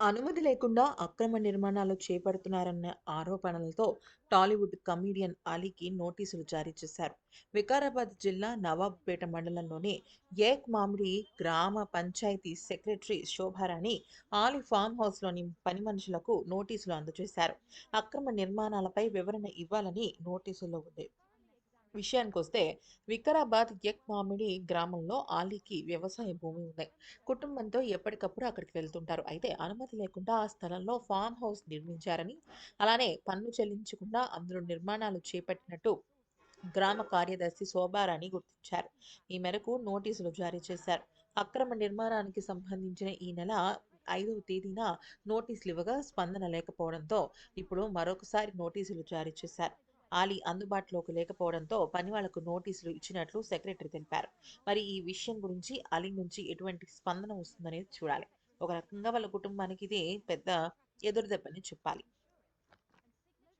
అనుమతి లేకుండా అక్రమ నిర్మాణాలు చేపడుతున్నారన్న ఆరోపణలతో టాలీవుడ్ కమీడియన్ అలీకి నోటీసులు జారీ చేశారు. వికారాబాద్ జిల్లా నవాబ్పేట మండలంలోని ఏక్ మామిడి గ్రామ పంచాయతీ సెక్రటరీ శోభారాణి ఆలీ ఫామ్ హౌస్లోని పని మనుషులకు నోటీసులు అందజేశారు. అక్రమ నిర్మాణాలపై వివరణ ఇవ్వాలని నోటీసుల్లో ఉంది. విషయానికొస్తే వికారాబాద్ ఎక్ మామిడి గ్రామంలో ఆలీకి వ్యవసాయ భూమి ఉంది. కుటుంబంతో ఎప్పటికప్పుడు అక్కడికి వెళ్తుంటారు. అయితే అనుమతి లేకుండా ఆ స్థలంలో ఫామ్ హౌస్ నిర్మించారని అలానే పన్ను చెల్లించకుండా అందులో నిర్మాణాలు చేపట్టినట్టు గ్రామ కార్యదర్శి శోభారాణి గుర్తించారు. ఈ మేరకు నోటీసులు జారీ చేశారు. అక్రమ నిర్మాణానికి సంబంధించిన ఈ నెల ఐదవ తేదీన నోటీసులు ఇవ్వగా స్పందన లేకపోవడంతో ఇప్పుడు మరొకసారి నోటీసులు జారీ చేశారు. ఆలీ అందుబాటులోకి లేకపోవడంతో పని వాళ్ళకు నోటీసులు ఇచ్చినట్లు సెక్రటరీ తెలిపారు. మరి ఈ విషయం గురించి అలీ నుంచి ఎటువంటి స్పందన వస్తుందనేది చూడాలి. ఒక రకంగా వాళ్ళ కుటుంబానికి ఇది పెద్ద ఎదురుదెబ్బని చెప్పాలి.